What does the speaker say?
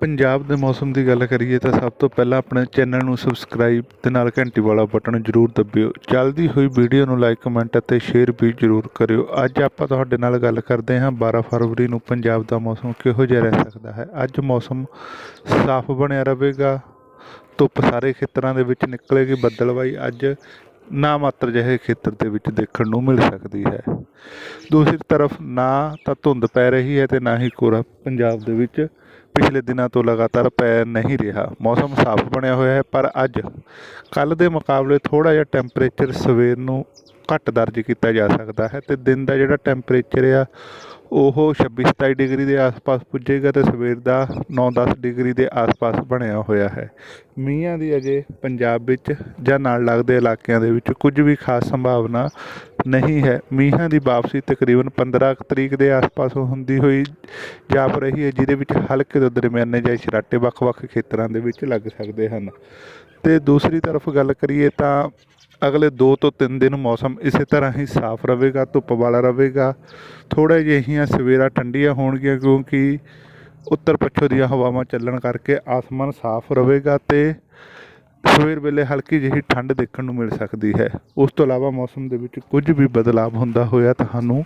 ਪੰਜਾਬ ਦੇ ਮੌਸਮ ਦੀ ਗੱਲ ਕਰੀਏ ਤਾਂ ਸਭ ਤੋਂ ਪਹਿਲਾਂ ਆਪਣੇ ਚੈਨਲ ਨੂੰ ਸਬਸਕ੍ਰਾਈਬ ਤੇ ਨਾਲ ਘੰਟੀ ਵਾਲਾ ਬਟਨ ਜ਼ਰੂਰ ਦਬਿਓ। ਚੱਲਦੀ ਹੋਈ ਵੀਡੀਓ ਨੂੰ ਲਾਈਕ, ਕਮੈਂਟ ਅਤੇ ਸ਼ੇਅਰ ਵੀ ਜ਼ਰੂਰ ਕਰਿਓ। ਅੱਜ ਆਪਾਂ ਤੁਹਾਡੇ ਨਾਲ ਗੱਲ ਕਰਦੇ ਹਾਂ 12 ਫਰਵਰੀ ਨੂੰ ਪੰਜਾਬ ਦਾ ਮੌਸਮ ਕਿਹੋ ਜਿਹਾ ਰਹਿ ਸਕਦਾ ਹੈ। ਅੱਜ ਮੌਸਮ ਸਾਫ਼ ਬਣਿਆ ਰਹੇਗਾ, ਧੁੱਪ ਸਾਰੇ ਖੇਤਰਾਂ ਦੇ ਵਿੱਚ ਨਿਕਲੇਗੀ, ਬੱਦਲਵਾਈ ਅੱਜ ਨਾ ਮਾਤਰ ਜਿਹੇ ਖੇਤਰ ਦੇ ਵਿੱਚ ਦੇਖਣ ਨੂੰ ਮਿਲ ਸਕਦੀ ਹੈ। ਦੂਸਰੀ ਤਰਫ ਨਾ ਤਾਂ ਧੁੰਦ ਪੈ ਰਹੀ ਹੈ ਤੇ ਨਾ ਹੀ ਕੋਰਾ ਪੰਜਾਬ ਦੇ ਵਿੱਚ ਪਿਛਲੇ ਦਿਨਾਂ ਤੋਂ ਲਗਾਤਾਰ ਪੈ ਨਹੀਂ ਰਿਹਾ। ਮੌਸਮ ਸਾਫ਼ ਬਣਿਆ ਹੋਇਆ ਹੈ, ਪਰ ਅੱਜ ਕੱਲ ਦੇ ਮੁਕਾਬਲੇ ਥੋੜਾ ਜਿਹਾ ਟੈਂਪਰੇਚਰ ਸਵੇਰ ਨੂੰ ਘੱਟ ਦਰਜ ਕੀਤਾ ਜਾ ਸਕਦਾ ਹੈ ਤੇ ਦਿਨ ਦਾ ਜਿਹੜਾ ਟੈਂਪਰੇਚਰ ਆ, ਉਹ 26 27 ਡਿਗਰੀ ਦੇ ਆਸ-ਪਾਸ ਪੁੱਜੇਗਾ ਤੇ ਸਵੇਰ ਦਾ 9-10 ਡਿਗਰੀ ਦੇ ਆਸ-ਪਾਸ ਬਣਿਆ ਹੋਇਆ ਹੈ। ਮੀਂਹਾਂ ਦੀ ਅਜੇ ਪੰਜਾਬ ਵਿੱਚ ਜਾਂ ਨਾਲ ਲੱਗਦੇ ਇਲਾਕਿਆਂ ਦੇ ਵਿੱਚ ਕੁਝ ਵੀ ਖਾਸ ਸੰਭਾਵਨਾ ਨਹੀਂ ਹੈ। ਮੀਂਹਾਂ ਦੀ ਵਾਪਸੀ ਤਕਰੀਬਨ 15 ਤਰੀਕ ਦੇ ਆਸ-ਪਾਸ ਹੁੰਦੀ ਹੋਈ ਜਾਪ ਰਹੀ ਹੈ, ਜਿਹਦੇ ਵਿੱਚ ਹਲਕੇ ਤੋਂ ਦਰਮਿਆਨੇ ਜਿਹੇ ਛਰਾਟੇ ਵੱਖ-ਵੱਖ ਖੇਤਰਾਂ ਦੇ ਵਿੱਚ ਲੱਗ ਸਕਦੇ ਹਨ। ਤੇ ਦੂਸਰੀ ਤਰਫ ਗੱਲ ਕਰੀਏ ਤਾਂ ਅਗਲੇ 2 ਤੋਂ 3 ਦਿਨ ਮੌਸਮ ਇਸੇ ਤਰ੍ਹਾਂ ਹੀ ਸਾਫ਼ ਰਹੇਗਾ, ਧੁੱਪ ਵਾਲਾ ਰਹੇਗਾ। ਥੋੜ੍ਹਾ ਜਿਹੀਆਂ ਸਵੇਰਾਂ ਠੰਡੀਆਂ ਹੋਣਗੀਆਂ ਕਿਉਂਕਿ ਉੱਤਰ ਪੱਛਮ ਦੀਆਂ ਹਵਾਵਾਂ ਚੱਲਣ ਕਰਕੇ ਆਸਮਾਨ ਸਾਫ਼ ਰਹੇਗਾ ਤੇ ਸਵੇਰ ਵੇਲੇ ਹਲਕੀ ਜਿਹੀ ਠੰਡ ਦੇਖਣ ਨੂੰ ਮਿਲ ਸਕਦੀ ਹੈ। ਉਸ ਤੋਂ ਇਲਾਵਾ ਮੌਸਮ ਦੇ ਵਿੱਚ ਕੁਝ ਵੀ ਬਦਲਾਅ ਹੁੰਦਾ ਹੋਇਆ ਤੁਹਾਨੂੰ